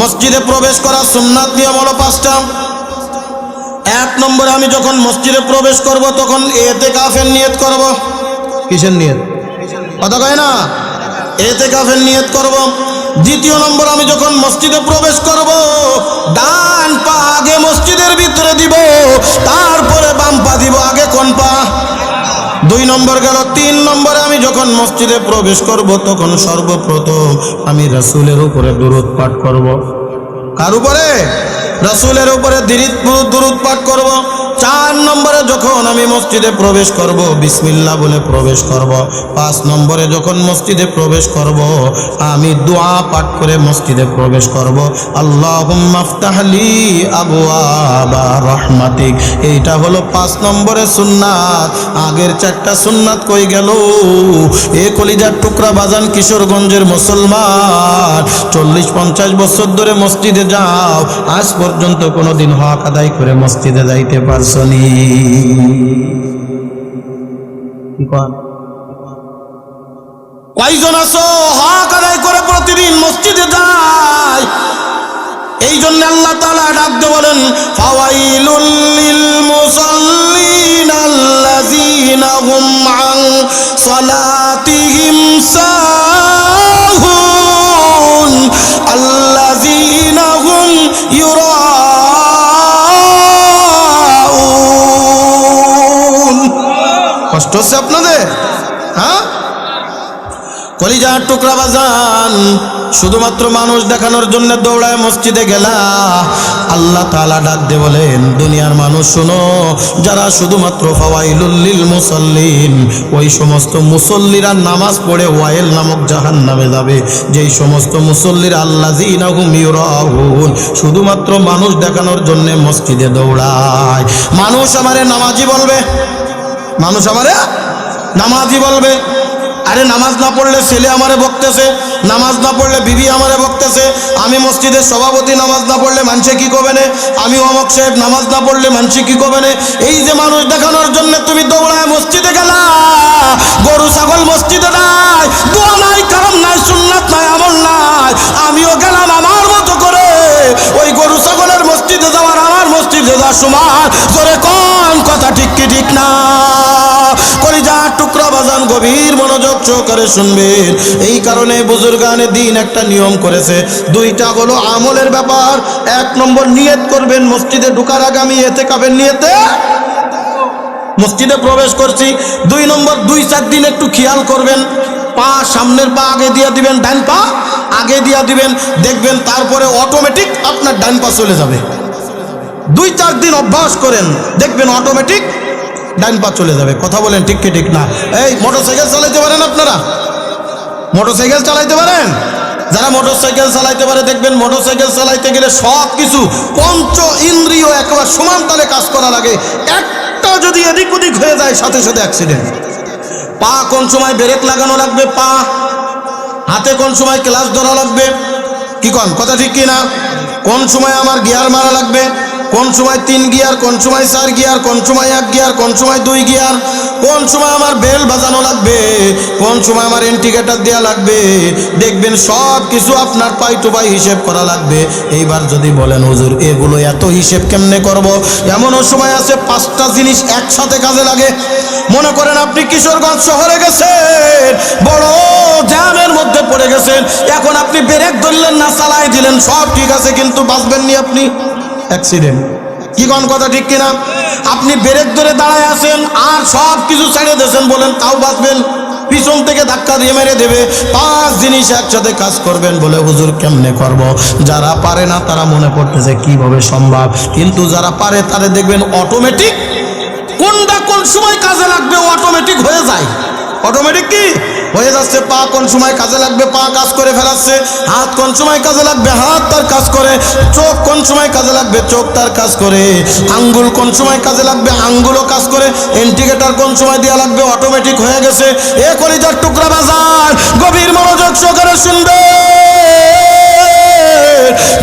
মসজিদে প্রবেশ করা সুন্নাত নিয়ম হলো পাঁচটা। এক নম্বরে আমি যখন মসজিদে প্রবেশ করব, তখন এতে কাফের নিয়ত করব। কিসের নিয়ত? কথা কয় না? এতে কাফের নিয়ত করব। দ্বিতীয় নম্বর, আমি যখন মসজিদে প্রবেশ করব, ডান পা আগে মসজিদের ভিতরে দিব, তারপরে বাম পা দিব, আগে কোন পা? দুই নম্বর গেল, তিন নম্বরে আমি যখন মসজিদে প্রবেশ করব, তখন সর্বপ্রথম আমি রাসুলের উপরে দূরত পাঠ করব। কার উপরে? রাসুলের উপরে দিরিত পাঠ করব। চার নম্বরে যখন আমি মসজিদে প্রবেশ করব, বিসমিল্লাহ বলে প্রবেশ করব, পাঁচ নম্বরে যখন মসজিদে প্রবেশ করব, আমি দোয়া পাঠ করে মসজিদে প্রবেশ করব। আল্লাহুম্মা আফতাহলি আবওয়াবা রহমাতিক। এইটা হলো পাঁচ নম্বরে সুন্নাত। আগের চারটা সুন্নাত কই গেল? এ কলিজার টুকরা বাজান কিশোরগঞ্জের মুসলমান। চল্লিশ পঞ্চাশ বছর ধরে মসজিদে যাও, আজ পর্যন্ত কোনোদিন হক আদায় করে মসজিদে যাইতে পারছনি কন কয়জন আসো হক আদায় করে প্রতিদিন মসজিদে যায়। এই জন্য আল্লাহ তালা ডাকতে বলেন ফাওয়াইলুল লিল মুসাল্লিন আল্লাযীনা হুম আন হচ্ছে আপনাদের? হ্যাঁ? কলিজার টুকরা বাজান, শুধুমাত্র মানুষ দেখানোর জন্য দৌড়ায় মসজিদে গেলা। আল্লাহ তালা ডাক দে বলেন, দুনিয়ার মানুষ শোনো, যারা শুধুমাত্র ফাওয়াইলুল্লিল মুসল্লিন, ওই সমস্ত মুসল্লিরা নামাজ পড়ে ওয়াইল নামক জাহান নামে যাবে। যেই সমস্ত মুসল্লিরা ইউরাউন, শুধুমাত্র মানুষ দেখানোর জন্য মসজিদে দৌড়ায়। মানুষ আমারে নামাজি বলবে। মানুষ আমারে নামাজি বলবে। আরে নামাজ না পড়লে ছেলে আমারে বকতেছে, নামাজ না পড়লে বিবি আমারে বকতেছে, আমি মসজিদের সভাপতি নামাজ না পড়লে মানুষে কি করবে না? আমি অমক সাহেব নামাজ না পড়লে মানুষে কি করবে না? এই যে মানুষ দেখানোর জন্য তুমি দৌড়ায় মসজিদে গেলা, গরু, ছাগল মসজিদে নাই, দোয়া নাই, কারণ নাই, সুন্নাত নাই, আমল নাই, আমিও গেলাম আমার মতো করে, ওই গরু, ছাগলের মসজিদে যাওয়ার আমার মসজিদে যাওয়ার সমান করে। কোন কথা ঠিক কি ঠিক না? কলিজার টুকরা বাজান গভীর মনোযোগ সহকারে শুনবেন। এই কারণে বুজুর্গানে দিন একটা নিয়ম করেছে। দুইটা হলো আমলের ব্যাপার, এক নম্বর নিয়ত করবেন মসজিদে ঢুকার আগে আমি এতে কাবেন নিয়েতে? মসজিদে প্রবেশ করছি। দুই নম্বর দুই চার দিন একটু খেয়াল করবেন। পা সামনের পা আগে দিয়ে দিবেন, ডান পা আগে দিয়ে দিবেন। দেখবেন তারপরে অটোমেটিক আপনার ডান পা চলে যাবে। দুই, চার দিন অভ্যাস করেন, দেখবেন অটোমেটিক ডান পা চলে যাবে। কথা বলেন ঠিক ঠিক না। এই মোটরসাইকেল চালাইতে পারেন আপনারা? মোটরসাইকেল চালাইতে পারেন? যারা মোটরসাইকেল চালাইতে পারে, দেখবেন মোটরসাইকেল চালাইতে গেলে সব কিছু পঞ্চ ইন্দ্রিয় একবার সমান তালে কাজ করা লাগে একটা যদি এদিক ওদিক হয়ে যায়, সাথে সাথে অ্যাক্সিডেন্ট পা কোন সময় ব্রেক লাগানো লাগবে? পা। হাতে কোন সময় ক্লাস ধরা লাগবে? কি কন? কথা ঠিক কি না? কোন সময় আমার গিয়ার মারা লাগবে? কোন সময় তিন গিয়ার, কোন সময় চার গিয়ার, কোন সময় এক গিয়ার, কোন সময় দুই গিয়ার, কোন সময় আমার বেল বাজানো লাগবে, কোন সময় আমার ইন্ডিকেটার দেওয়া লাগবে, দেখবেন সব কিছু আপনার পাই টু পাই হিসেব করা লাগবে। এইবার যদি বলেন, হুজুর, এগুলো এত হিসেব কেমনে করব? এমনও সময় আছে, পাঁচটা জিনিস একসাথে কাজে লাগে। মনে করেন আপনি কিশোরগঞ্জ শহরে গেছেন, বড় জ্যামের মধ্যে পড়ে গেছেন, এখন আপনি ব্রেক ধরলেন না, চালাই দিলেন, সব ঠিক আছে, কিন্তু বাঁচবেন নি আপনি? অ্যাক্সিডেন্ট কি কোন কথা, ঠিক কিনা? আপনি ব্রেক ধরে দাঁড়ায় আছেন আর সব কিছু ছেড়ে দিয়েছেন বলেন, তাও বাঁচবেন। পিছন থেকে ধাক্কা দিয়ে মেরে দেবে। পাঁচ জিনিস একসাথে কাজ করবেন বলে হুজুর কেমনে করব? যারা পারে না, তারা মনে করতেছে কীভাবে সম্ভব। কিন্তু যারা পারে, তারা দেখবেন অটোমেটিক কোনটা কোন সময় কাজে লাগবে অটোমেটিক হয়ে যায়। অটোমেটিক কি? হয়ে যাচ্ছে, পা কোন সময় কাজে লাগবে, পা কাজ করে ফেলাচ্ছে, হাত কোন সময় কাজে লাগবে, হাত তার কাজ করে, চোখ কোন সময় কাজে লাগবে, চোখ তার কাজ করে, আঙ্গুল কোন সময় কাজে লাগবে, আঙ্গুলও কাজ করে, ইন্ডিকেটার কোন সময় দেওয়া লাগবে অটোমেটিক হয়ে গেছে, এ কলিজার টুকরা বাজার, গভীর মনোযোগ সহকারে শুনবে।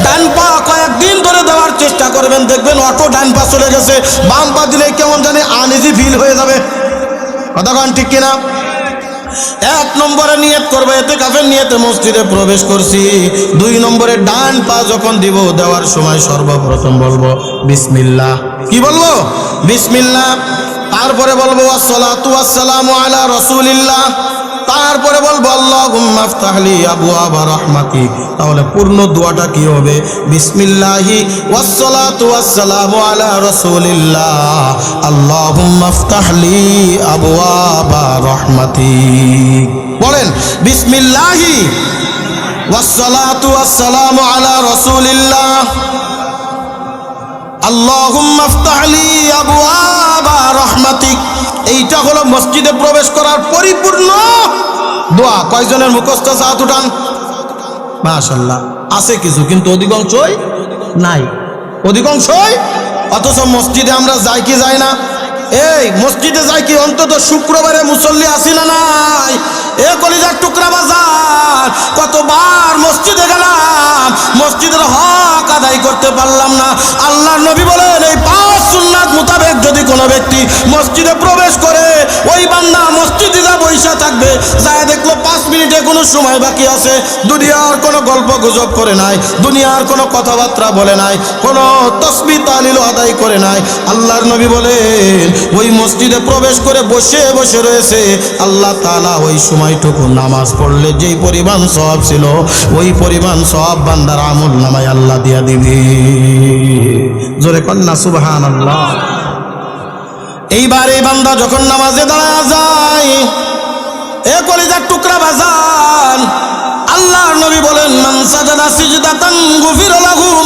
ডান পা কয়েকদিন ধরে দেওয়ার চেষ্টা করবেন, দেখবেন অটো ডান পা চলে গেছে, বাম পা দিলে কেমন জানে আনইজি ফিল হয়ে যাবে। কথা ঠিক কিনা? এক নম্বরে নিয়ত করবে, এতে কাফের নিয়তে মসজিদে প্রবেশ করছি। দুই নম্বরে ডান পা যখন দিব, দেওয়ার সময় সর্বপ্রথম বলব বিসমিল্লা কি বলব? বিসমিল্লাহ। তারপরে বলব, আসসালাতু আসসালামু আলা রাসূলিল্লাহ। তারপরে বলব আফতাহলি আবওয়াবা রাহমাতি। তাহলে পূর্ণ দোয়াটা কি হবে? বিসমিল্লাহি ওয়াসসালাতু আফতাহলি আবওয়াবা রাহমাতি। বলেন, বিসমিল্লাহি ওয়াসসালাতু আলা রাসূলিল্লাহ। আল্লাহুম্মা আফতাহলি আবওয়াবা রাহমাতিক এইটা হলো মসজিদে প্রবেশ করার পরিপূর্ণ দোয়া। কয়জনের মুখস্থ সাত উঠান? মাশাল্লাহ আছে কিছু, কিন্তু অধিকাংশই নাই। অধিকাংশই? অথচ মসজিদে আমরা যাই কি যাই না? এই মসজিদে যাই কি? অন্তত শুক্রবারে মুসল্লি আসি না নাই? এ কলিজার টুকরা বাজার, কতবার মসজিদে গেলাম, মসজিদের হক আদায় করতে পারলাম না। আল্লাহর নবী বলেন, এই পাঁচ সুন্নাত মোতাবেক যদি কোনো ব্যক্তি মসজিদে প্রবেশ করে, ওই বান্দা মসজিদে বৈশা থাকবে, যায় দেখল পাঁচ মিনিটে কোনো সময় বাকি আছে। দুনিয়ার কোনো গল্প গুজব করে নাই, দুনিয়ার কোনো কথাবার্তা বলে নাই, কোনো তসবি তালিল আদায় করে নাই। আল্লাহর নবী বলেন, ওই মসজিদে প্রবেশ করে বসে বসে রয়েছে। আল্লাহ তাআলা ওই সময়টুকু নামাজ পড়লে যেই পরিমাণ সব ছিল, ওই পরিমাণ সব বান্দার আমল নামায় আল্লাহ দিয়া দিবি। জোরে কন্যা সুবহান আল্লাহ এইবার এই বান্দা যখন নামাজে দাঁড়া যায় এ টুকরা বাজান। আল্লাহর নবী বলেন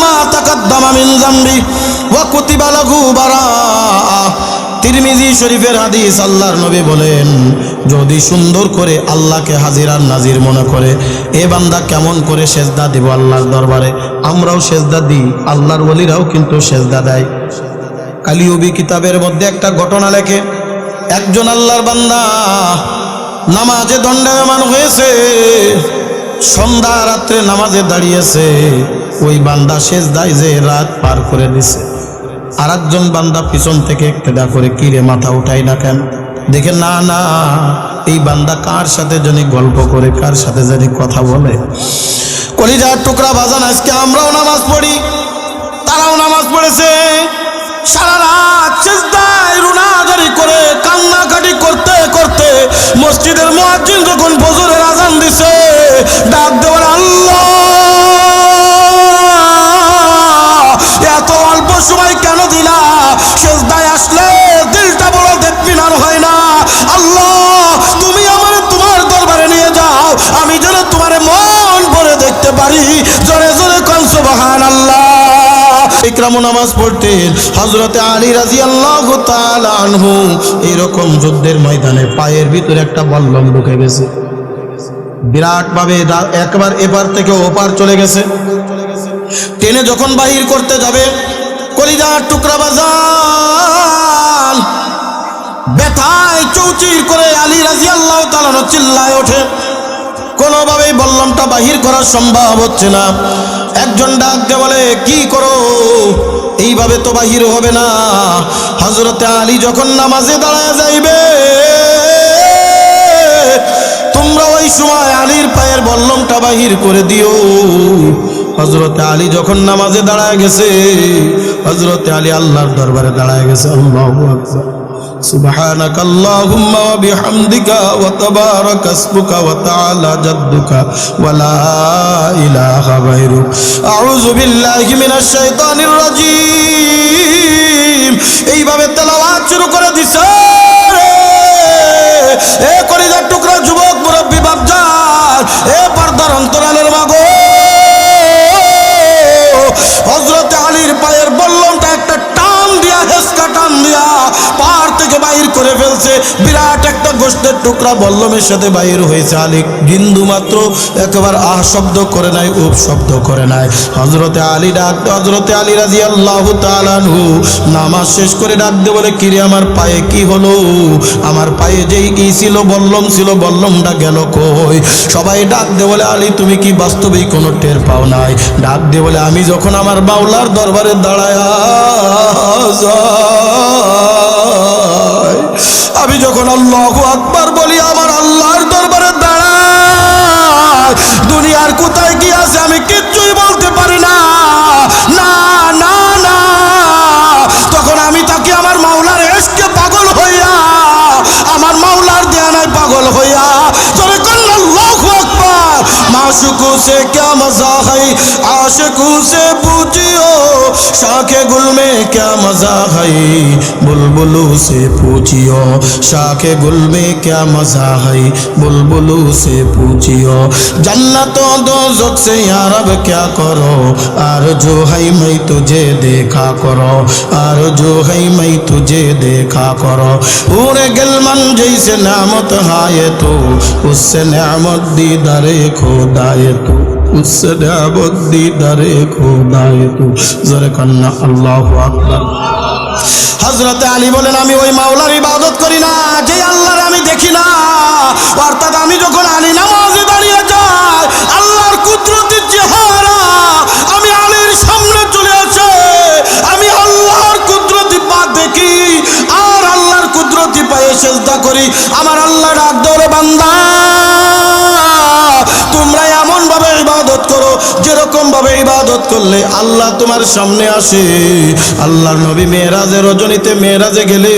মা ওয়া তিরমিজি শরীফের হাদিস নবী বলেন, যদি সুন্দর করে আল্লাহকে হাজির আর নাজির মনে করে, এ বান্দা কেমন করে সেজদা দিব আল্লাহর দরবারে? আমরাও সেজদা দিই, আল্লাহর ওলিরাও কিন্তু সেজদা দেয়। কালিউবি কিতাবের মধ্যে একটা ঘটনা লেখে, একজন আল্লাহর বান্দা নামাজে দণ্ডায়মান হয়েছে। সন্ধ্যা রাত্রে নামাজে দাঁড়িয়েছে। ওই বান্দা শেষ দায় যে রাত পার করে দিছে আর একজন বান্দা পিছন থেকে একটেদা করে কিরে মাথা উঠাই না কেন? দেখে, না না, এই বান্দা কার সাথে জানি গল্প করে, কার সাথে জানি কথা বলে? কলিজার টুকরা বাজান, আজকে আমরাও নামাজ পড়ি, তারাও নামাজ পড়েছে। সারা রাত চেষ্টায় রুনাজারি করে কান্নাকাটি ইকরামু নামাজ পড়তেন হজরতে আলী রাজি আল্লাহ আনহু এইরকম যুদ্ধের ময়দানে পায়ের ভিতরে একটা বল্লম ঢুকে গেছে। বিরাট ভাবে একবার এপার থেকে ওপার চলে গেছে। টেনে যখন বাহির করতে যাবে, কলিজার টুকরা বাজান ব্যথায় চৌচির করে আলী রাজি আল্লাহ চিল্লায় ওঠে। কোনোভাবেই বল্লমটা বাহির করা সম্ভব হচ্ছে না। একজন ডাককে বলে, কি করো? এইভাবে তো বাহির হবে না। হজরতে আলী যখন নামাজে দাঁড়ায় যাইবে, তোমরা ওই সময় আলীর পায়ের বল্লমটা বাহির করে দিও। হজরতে আলী যখন নামাজে দাঁড়ায় গেছে হজরতে আলী আল্লাহর দরবারে দাঁড়ায় গেছে। আল্লাহ আকবার। سبحانك اللهم وبحمدك وتبارك اسمك وتعالى جدك ولا إله غيرك أعوذ بالله من الشيطان الرجيم এইভাবে তেলাওয়াত শুরু করে দিছে থেকে করে ফেলছে বিরাট একটা গোষ্ঠের টুকরা বল্লমের সাথে বাইর হয়েছে আলী বিন্দু মাত্র একবার আহ শব্দ করে নাই উপ শব্দ করে নাই হজরতে আলী ডাকতে হজরতে আলী রাজি আল্লাহ তালানহু নামাজ শেষ করে ডাকতে বলে কিরে আমার পায়ে কি হলো আমার পায়ে যেই কি ছিল বল্লম ছিল বল্লমটা গেল কই সবাই ডাক দে বলে আলী তুমি কি বাস্তবেই কোনো টের পাও নাই ডাক দে বলে আমি যখন আমার বাউলার দরবারে দাঁড়ায় আমি যখন আল্লাহ আকবার বলি, আমার আল্লাহর দরবারে দাঁড়ায়। দুনিয়ার কোথায় কি আছে আমি কি माशुकू से क्या मजा है आशिकू से पूछियो शाखे गुल में क्या मजा है बुलबुलू से पूछियो शाखे गुल में क्या मजा है बुलबुलू से पूछियो जन्नतों दो जुख से यार अब क्या करो और जो है मैं तुझे देखा करो और जो है मैं तुझे देखा करो पूरे गिलमन जैसे नामत हाय तो उससे नामत दीदारे खोदाए দায়ে দারে জরে আকবার। আলী বলেন, আমি ওই মাওলার ইবাদত করি না যে আল্লাহর আমি দেখি না। অর্থাৎ আমি যখন আলী নামাজে দাঁড়িয়ে যাই, আল্লাহর আমি আলীর সামনে চলে আসে। আমি আল্লাহর কুদরতি পা দেখি, আর আল্লাহর কুদরতি পায়ে চেষ্টা করি। আমার আল্লাহ আদর দৌড় বান্দা ভাবে ইবাদত করলে আল্লাহ তোমার সামনে আসে। আল্লাহর নবী মেয়েরাজে রজনীতে মেয়েরাজে গেলে,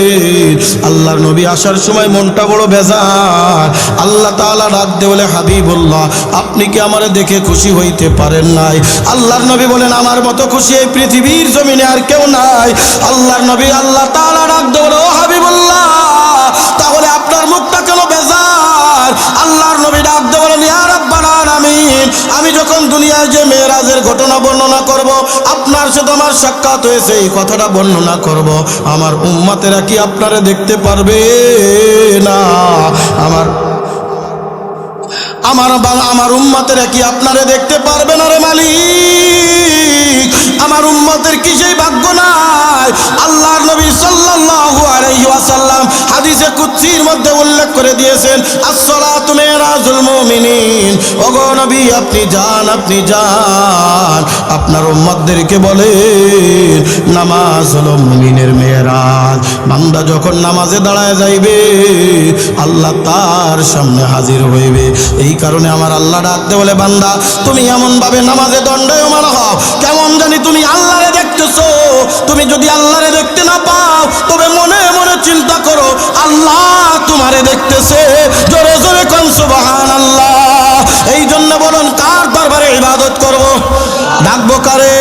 আল্লাহর নবী আসার সময় মনটা বড় বেজার। আল্লাহ তাআলা ডাক দে বলে, হাবিবুল্লাহ, আপনি কি আমারে দেখে খুশি হইতে পারেন নাই? আল্লাহর নবী বলেন, আমার মতো খুশি এই পৃথিবীর জমিনে আর কেউ নাই। আল্লাহর নবী আল্লাহ তাআলা ডাক দে বলে, ও হাবিবুল্লাহ, তাহলে আপনার মুখটা কেন বেজার? আল্লাহর আমি যখন দুনিয়ায় যে মেয়েরাজের ঘটনা বর্ণনা করব, আপনার সাথে আমার সাক্ষাৎ হয়েছে, এই কথাটা বর্ণনা করব। আমার উম্মাতেরা কি আপনারা দেখতে পারবে না? আমার আমার আমার উম্মাতেরা কি আপনারে দেখতে পারবে না রে মালিক? আমার উম্মতের কি সেই ভাগ্য নাই? আল্লাহর নবী সাল্লাল্লাহু আলাইহি ওয়াসাল্লাম হাদিসে কুদসির মধ্যে উল্লেখ করে দিয়েছেন, আসসালাতু মিরাজুল মুমিনিন। ওগো নবী, আপনি যান আপনি যান। আপনার উম্মতদেরকে বলেন নামাজ হলো মুমিনের মেরাজ বান্দা যখন নামাজে দাঁড়ায় যাইবে, আল্লাহ তার সামনে হাজির হইবে। এই কারণে আমার আল্লাহ ডাকতে বলে, বান্দা, তুমি এমন ভাবে নামাজে দণ্ডায়মান হও। কেমন জানি তুমি আল্লাহরে দেখতেছো। তুমি যদি আল্লাহরে দেখতে না পাও, তবে মনে মনে চিন্তা করো, আল্লাহ তোমারে দেখতেছে। জোরে জোরে কন সুবহান আল্লাহ এই জন্য বলুন, কার দরবারে ইবাদত করব? ডাকবো কারে?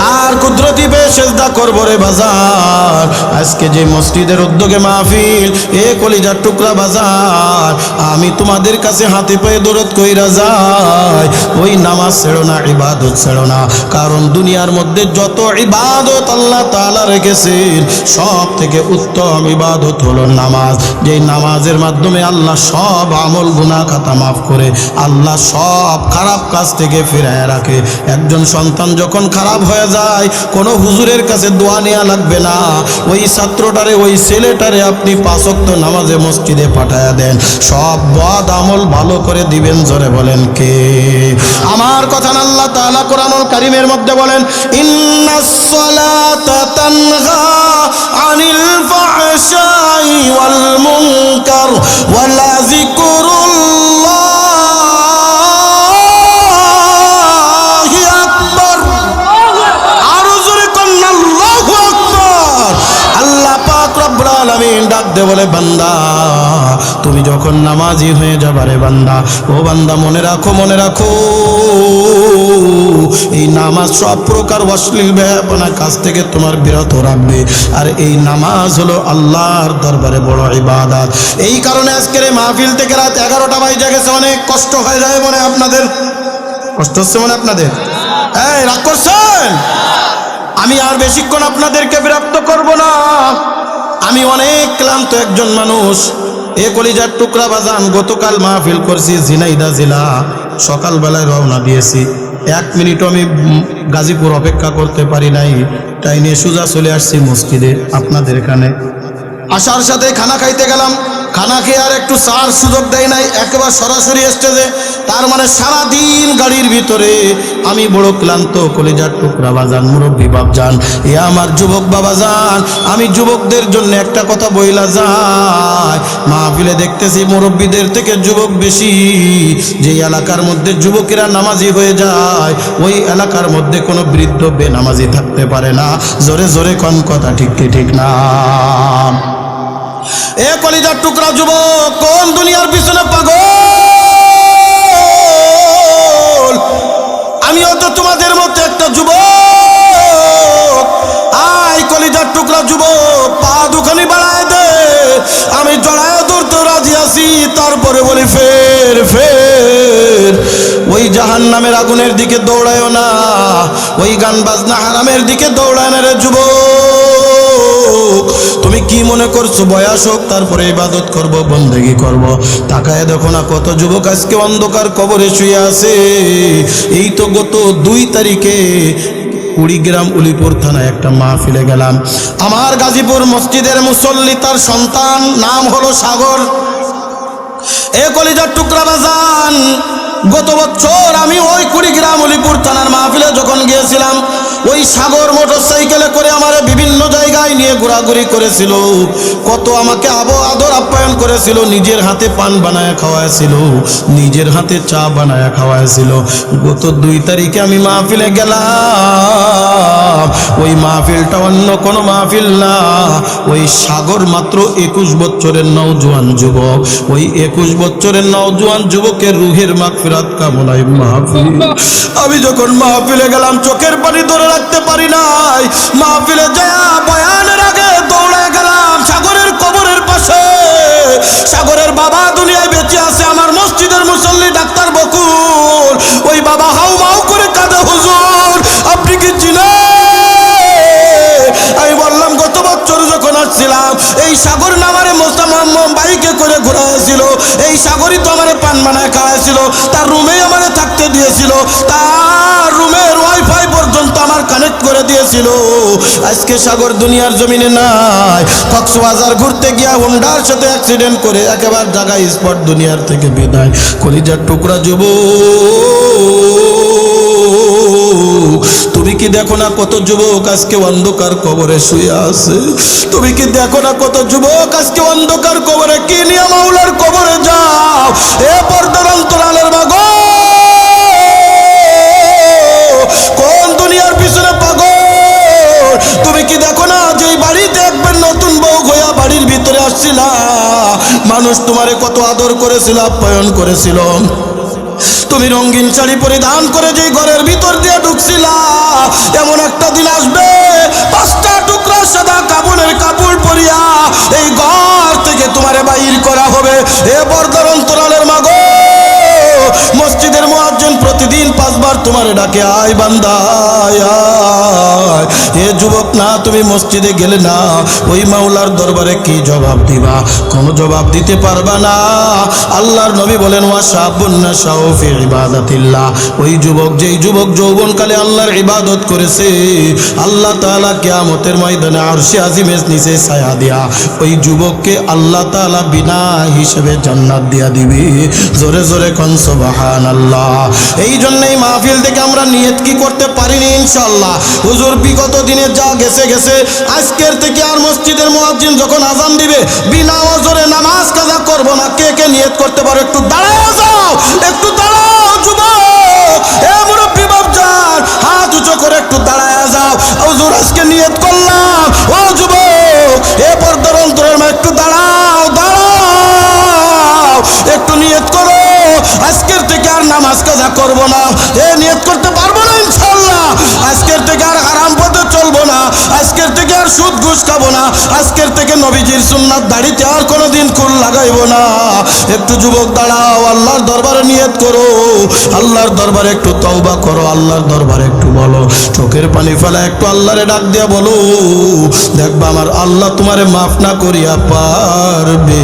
কার কুদরতি পে সেজদা করব রে বাজার। আজকে যে মসজিদের উদ্যোগে মাহফিল, এ কলিজার টুকরা বাজার। আমি তোমাদের কাছে হাতে পায়ে দৌড়ত কইরা যাই। ওই নামাজ ছেড়ো না, ইবাদত ছেড়ো না। কারণ দুনিয়ার মধ্যে যত ইবাদত আল্লাহ তাআলা রেখেছেন, সব থেকে উত্তম ইবাদত হলো নামাজ। যেই নামাজের মাধ্যমে আল্লাহ সব আমল, গুনাহ খাতা মাফ করে, আল্লাহ সব খারাপ কাজ থেকে ফিরায় রাখে। একজন সন্তান যখন খারাপ হয়ে যায় কোনো হুজুরের কাছে দোয়া নেওয়া লাগবে না। ওই ছাত্রটারে, ওই ছেলেটারে আপনি পাঁচক্ত নামাজে মসজিদে পাঠায়া দেন। সব বদ আমল ভালো করে দিবেন, জোরে বলেন কে? আমার কথা আল্লাহ তাআলা কোরআনুল কারীমের মধ্যে বলেন ইন্নাস আলামিন ডাক দে বলে, বান্দা, তুমি যখন নামাজি হয়ে যাবারে বান্দা, ও বান্দা, মনে রাখো মনে রাখো, এই নামাজ সব প্রকার অশ্লীল ব্যাপনা কাজ থেকে তোমার বিরত রাখবে। আর এই নামাজ হলো আল্লাহর দরবারে বড় ইবাদত। এই কারণে আজকের এই মাহফিল থেকে রাত এগারোটা বাজে গেছে, অনেক কষ্ট হয়ে যায় মনে আপনাদের। কষ্ট হচ্ছে মনে আপনাদের? এই, রাগ করছেন? আমি আর বেশিক্ষণ আপনাদেরকে বিরক্ত করব না। আমি অনেক ক্লান্ত একজন মানুষ। এ কলিজার টুকরা বাজান গতকাল মাহফিল করছি ঝিনাইদা জেলা। সকালবেলায় রওনা দিয়েছি। এক মিনিটও আমি গাজীপুর অপেক্ষা করতে পারি নাই। তাই নিয়ে সোজা চলে আসছি মসজিদে আপনাদের এখানে। আসার সাথে খানা খাইতে গেলাম। খানা খেয়ে আর একটু চার সুযোগ দেয় নাই। একেবারে সরাসরি স্টেজে তার মানে সারা দিন গাড়ির ভিতরে আমি বড় ক্লান্ত, কলিজার টুকরা বাজান, মুরব্বী বাবজান এ আমার যুবক বাবা যান আমি যুবকদের জন্য একটা কথা বইলা যায় মাহফিলে দেখতেছি মুরব্বীদের থেকে যুবক বেশি। যে এলাকার মধ্যে যুবকেরা নামাজি হয়ে যায়, ওই এলাকার মধ্যে কোনো বৃদ্ধ বেনামাজি থাকতে পারে না। জোরে জোরে কোন কথা, ঠিক কি ঠিক না? এ কলিজার টুকরা যুবক, কোন দুনিয়ার পিছনে পাগল? আমিও তো তোমাদের মতো একটা যুবক। আই কলিজার টুকরা যুবক, পা দুখানি বাড়ায় দে। আমি জড়ায় ধরতে রাজি আছি, তারপরে বলি ফের ফের। ওই জাহান নামের আগুনের দিকে দৌড়ায় না, ওই গান বাজনা হারামের দিকে দৌড়ায় না রে যুবক। তুমি কি মনে করছ, বয়স হোক, তারপরে ইবাদত করব, বন্দেগি করব। তাকায় দেখো না কত যুবক আজকে অন্ধকার কবরে শুয়ে আছে। এই তো গত দুই তারিখে কুড়িগ্রাম উলিপুর থানায় একটা মা মাহফিলে গেলাম। আমার গাজীপুর মসজিদের মুসল্লি, তার সন্তান, নাম হলো সাগর। এ কলিজার টুকরা বাজান। গত বছর আমি ওই কুড়িগ্রাম উলিপুর থানার মাহফিলে যখন গিয়েছিলাম, ওই সাগর মোটর সাইকেলে করে আমার বিভিন্ন জায়গায় নিয়ে ঘোরাঘুরি করেছিল। কত আমাকে আবো আদর আপ্যায়ন করেছিল, নিজের হাতে পান বানায় খাওয়াইছিল, নিজের হাতে চা বানায় খাওয়াইছিল। গত দুই তারিখে আমি মাহফিলে গেলাম। ওই মাহফিলটা অন্য কোনো মাহফিল না। ওই সাগর মাত্র একুশ বছরের নওজোয়ান যুবক। ওই একুশ বছরের নওজোয়ান যুবকের রুহের মাগফিরাত কামনায় মাহফিল। আমি যখন মাহফিলে গেলাম, চোখের পানি ধরে রাখতে পারি নাই। মাহফিলে যায় বয়ানের আগে দৌড়ে গেলাম, সাগরের কবরের পাশে। এই সাগর নামারে বাইকে করে ঘোরাইছিল এই সাগরই তো আমার পান বানায় খাওয়াইছিল। তার রুমেই আমার থাকতে দিয়েছিল। তার রুমের ওয়াইফাই পর্যন্ত আমার কানেক্ট করে দিয়েছিল। আজকে সাগর দুনিয়ার জমিনে নাই। কক্সবাজার ঘুরতে গিয়া হোন্ডার সাথে অ্যাক্সিডেন্ট করে একেবারে জায়গায় স্পট দুনিয়ার থেকে বিদায়। কলিজার টুকরা যুবক। তুমি কি দেখো না কত যুবক আজকে অন্ধকার কবরে শুয়ে আছে? তুমি কি দেখো না কত যুবক আজকে অন্ধকার কবরে কি নিয়ে মাওলার কবরে যাও? এ পর্দার অন্তরালের মাগো! কোন দুনিয়ার পিছনে পাগল? তুমি কি দেখো না যে বাড়িতে একবার নতুন বউ হইয়া বাড়ির ভিতরে আসছিল? মানুষ তোমারে কত আদর করেছিল, আপ্যায়ন করেছিল। তুমি রঙিন শাড়ি পরিধান করে যে ঘরের ভিতর দিয়ে ঢুকছিলা, এমন একটা দিন আসবে পাঁচটা টুকরা সাদা কাপড়ের কাপড় পরিয়া এই ঘর থেকে তোমারে বাইর করা হবে এ বর্দার অন্তরালের মাগ, মসজিদের মহাজন প্রতিদিন পাঁচবার তোমারে ডাকে, আয় বান্দা, আয়। এ যুবক, না, তুমি মসজিদে গেলে না। ওই মাওলার দরবারে কি জবাব দিবা? কোনো জবাব দিতে পারবা না। আল্লাহর নবী বলেন, ওয়া শাবুন্না শাউফি ইবাদাতিল্লাহ। ওই যুবক, যেই যুবক যৌবনকালে আল্লাহর ইবাদত করেছে, আল্লাহ তাআলা কিয়ামতের ময়দানে আরশে আজিমের নিচে ছায়া দিয়া ওই যুবককে আল্লাহ তাআলা বিনা হিসেবে জান্নাত দিয়া দিবে। জোরে জোরে কোন, সুবহানাল্লাহ। এই জন্যই মাহফিল থেকে আমরা নিয়ত কি করতে পারিনি, ইনশাআল্লাহ। হুজুর, বিগত দিনে যা গেছে গেছে আজকের থেকে আর মসজিদের মুয়াজ্জিন যখন আজান দিবে, বিনা ওজরে নামাজ কাজা করব না, কে কে নিয়ত করতে পারো? একটু দাঁড়াও, যাও, একটু দাঁড়াও দাঁড়ায় যাও। নিয়ত একটু দাঁড়াও করো। আজকের থেকে আর নামাজ কাজা করব না। এ নিয়ত করতে পারব না ইনশাল্লাহ আজকের থেকে আর আর সুদ ঘুষ খাব না। আজকের থেকে নবীজির সুন্নাত দাড়িতে আর কোনোদিন কুল লাগাইবো না। একটু যুবক দাঁড়াও, আল্লাহর দরবারে নিয়ত করো। আল্লাহর দরবারে একটু তওবা করো, আল্লাহর দরবারে একটু বলো। চোখের পানি ফেলা একটু আল্লাহরে ডাক দিয়া বলো। দেখবা আমার আল্লাহ তোমারে মাফ না করিয়া পারবে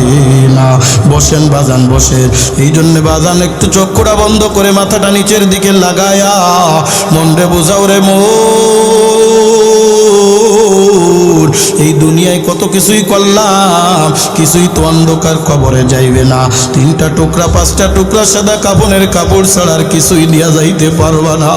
না। বসেন বাজান বসে এই জন্য বাজান, একটু চক্ষুটা বন্ধ করে মাথাটা নিচের দিকে লাগায়া। মন রে বোঝাও রে মন এই দুনিয়ায় কত কিছুই করলাম, কিছুই তো অন্ধকার কবরে যাইবে না। তিনটা টুকরা, পাঁচটা টুকরা সাদা কাপনের কাপড় ছাড়ার কিছুই নিয়ে যাইতে পারবা না।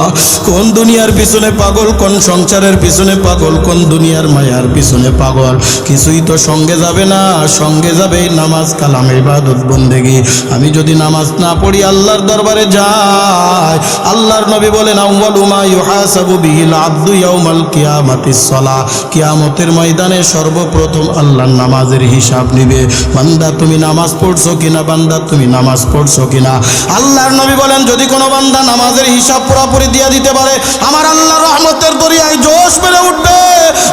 কোন দুনিয়ার পিছনে পাগল, কোন সংসারের পিছনে পাগল, কোন দুনিয়ার মায়ার পিছনে পাগল। কিছুই তো সঙ্গে যাবে না, সঙ্গে যাবে নামাজ কালাম, ইবাদত, বন্দেগি। আমি যদি নামাজ না পড়ি, আল্লাহর দরবারে যাই। আল্লাহর নবী বলেন, আউয়ালু মা ইউহাসাবু বিহিল আব্দু ইয়াউমাল কিয়ামাতিস সালাহ। কিয়ামতের ময়দানে সর্বপ্রথম আল্লাহর নামাজের হিসাব নিবে। বান্দা, তুমি নামাজ পড়ছো কিনা? বান্দা, তুমি নামাজ পড়ছো কিনা? আল্লাহর নবী বলেন, যদি কোনো বান্দা নামাজের হিসাব পুরোপুরি দিয়ে দিতে পারে, আমার আল্লাহ রহমতের দরিয়ায় জোশ মেরে উঠবে।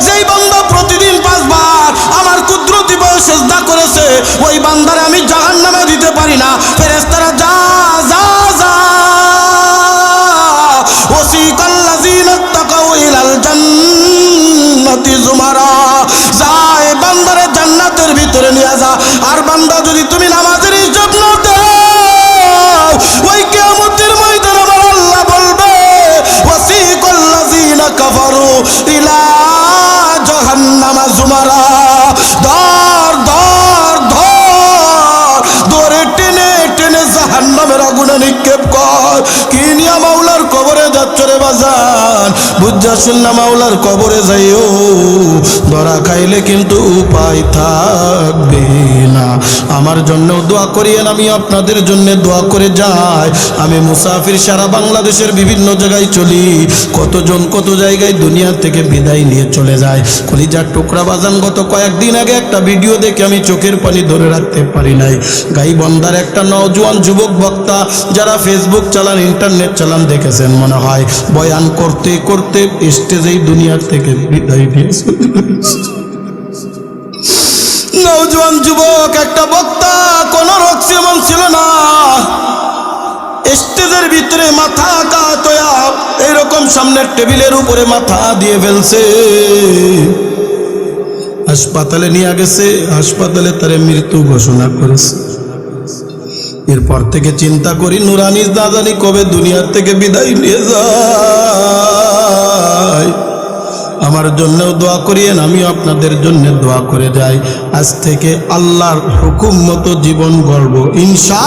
যেই বান্দা প্রতিদিন পাঁচবার আমার কুদরতি বয়ে সেজদা করেছে, ওই বান্দারে আমি জাহান নামে দিতে পারি না। ফেরেস্তারা যা যা তোমারা যায় বান্দারে জান্নাতের ভিতরে নিয়ে যা। আর বান্দা যদি তুমি নামাজের ইজ্জত ওই কিয়ামতের ময়দান আমার আল্লাহ বলবে, ওয়াসিকাল্লাযিনা কাফারু ইলা জাহান্নামা জুমারা। দর দর ধর দরে টেনে টেনে জাহান্নামের আগুনে নিক্ষেপ কর। কি নিয়া মাওলার কবরে যাচ্ছে রে বাজান? বুঝা শুননা মাওলার কবরে যাইও। ধরা খাইলে কিন্তু উপায় থাকবে না। আমার জন্য দোয়া করিয়েন, আমি আপনাদের জন্য দোয়া করে যাই। আমি মুসাফির সারা বাংলাদেশের বিভিন্ন জায়গায় চলি। কতজন কত জায়গায় দুনিয়া থেকে বিদায় নিয়ে চলে যায়। কলিজার টুকরা বাজান, গত কয়েকদিন আগে একটা ভিডিও দেখে আমি চোখের পানি ধরে রাখতে পারি নাই। গাইবন্দার একটা নওজোয়ান যুবক বক্তা, যারা ফেসবুক চালান ইন্টারনেট চালান দেখেছেন মনে হয়। বয়ান করতে করতে স্টেজেই দুনিয়ার থেকে বিদায় চলে নওজোয়ান যুবক, একটা বক্তা, কোন রক্স এমন ছিল না। স্টেজের ভিতরে মাথা কাতয়া এরকম সামনের টেবিলের উপরে মাথা দিয়ে ফেলছে। হাসপাতালে নিয়ে গেছে, হাসপাতালে তারে মৃত্যু ঘোষণা করেছে। এরপর থেকে চিন্তা করি, নুরানিস দাদানি কবে দুনিয়ার থেকে বিদায় নিয়ে যায়? আমার জন্যও দোয়া করিয়েন আমি আপনাদের জন্য দোয়া করে যাই। আজ থেকে আল্লাহর হুকুম মতো জীবন গর্ব ইনশা